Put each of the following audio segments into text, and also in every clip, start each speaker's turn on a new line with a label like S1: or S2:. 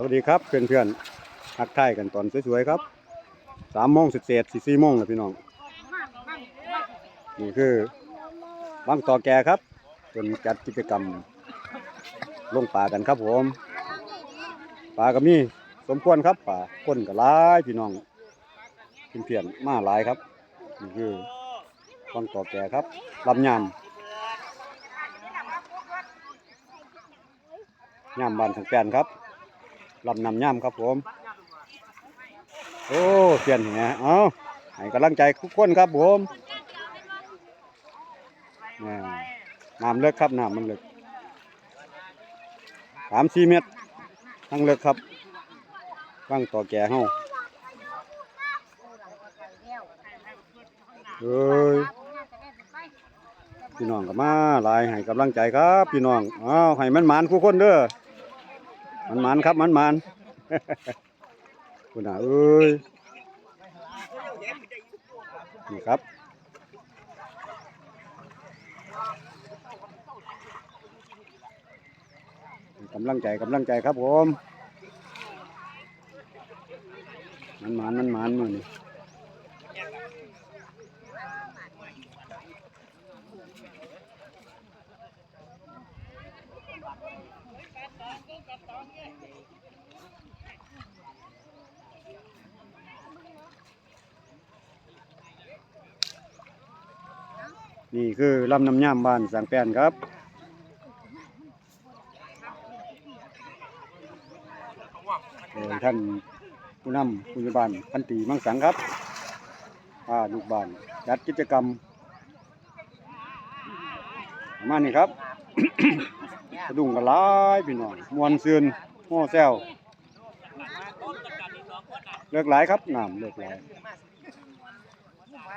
S1: สวัสดีครับเพื่อนๆทักทายกันตอนสวยๆครับสามโมงเศษสี่สี่โมงแล้วพี่น้องนี่คือวังต่อแกครับเป็นจัดกิจกรรมลงป่ากันครับผมป่าก็มีสมควรครับป่าคนก็หลายพี่น้องเพื่อนๆมาหลายครับนี่คือวังต่อแกครับลำยำยำบานสังแปนครับ ลำนำย่ำครับผม โอ้เพียนแหเอาให้กำลังใจทุกคนครับผมนี่น้ำเลิกครับน้ำมันเลิกสามสี่เมตรทั้งเลิกครับว่างต่อแก่เฮาเอ้ยพี่น้องก็มาลายให้กำลังใจครับ พี่น้องอ้าวให้มันหมานคู่คนเด้อ มันมันครับมันมันคุณอาเอ้ยนี่ครับกำลังใจกำลังใจครับผมมันมันมันมันมือนี่ นี่คือลำน้ำย่ำบ้านสังแปนครับ โดยท่านผู้นำผู้ใหญ่บ้านพันตีมังสังครับพาลูกบ้านจัดกิจกรรม มานี้ครับ สะดุ้งกันหลายพี่น้องมวนซืนโม่แซวเลือกหลายครับน้ำเลือกหลาย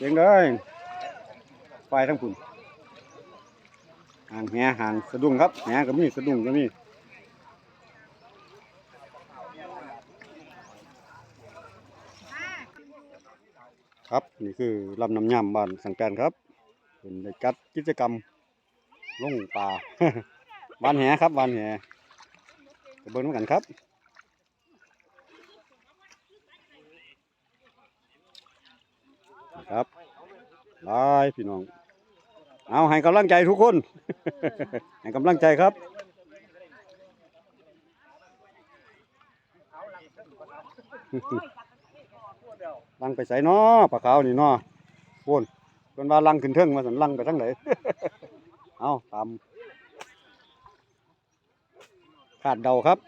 S1: เสียงเลยไฟทั้งคุณห่างแหห่างสะดุ้งครับแหก็มีสะดุ้งก็มีครับนี่คือลำน้ำยำบ้านสังแกนครับ เป็นได้จัดกิจกรรมลงป่าบ้านแหครับบ้านแหไปเบิ้งนกันครับ นะ ครับบายพี่น้อง เอาให้กำลังใจทุกคน ให้กำลังใจครับลังไปใส่นอปลาขาวนี่นอพูนเป็นว่าลังขึ้นเทิงมาสันลังไปทั้งไหนเอาตามขาดเดาครับ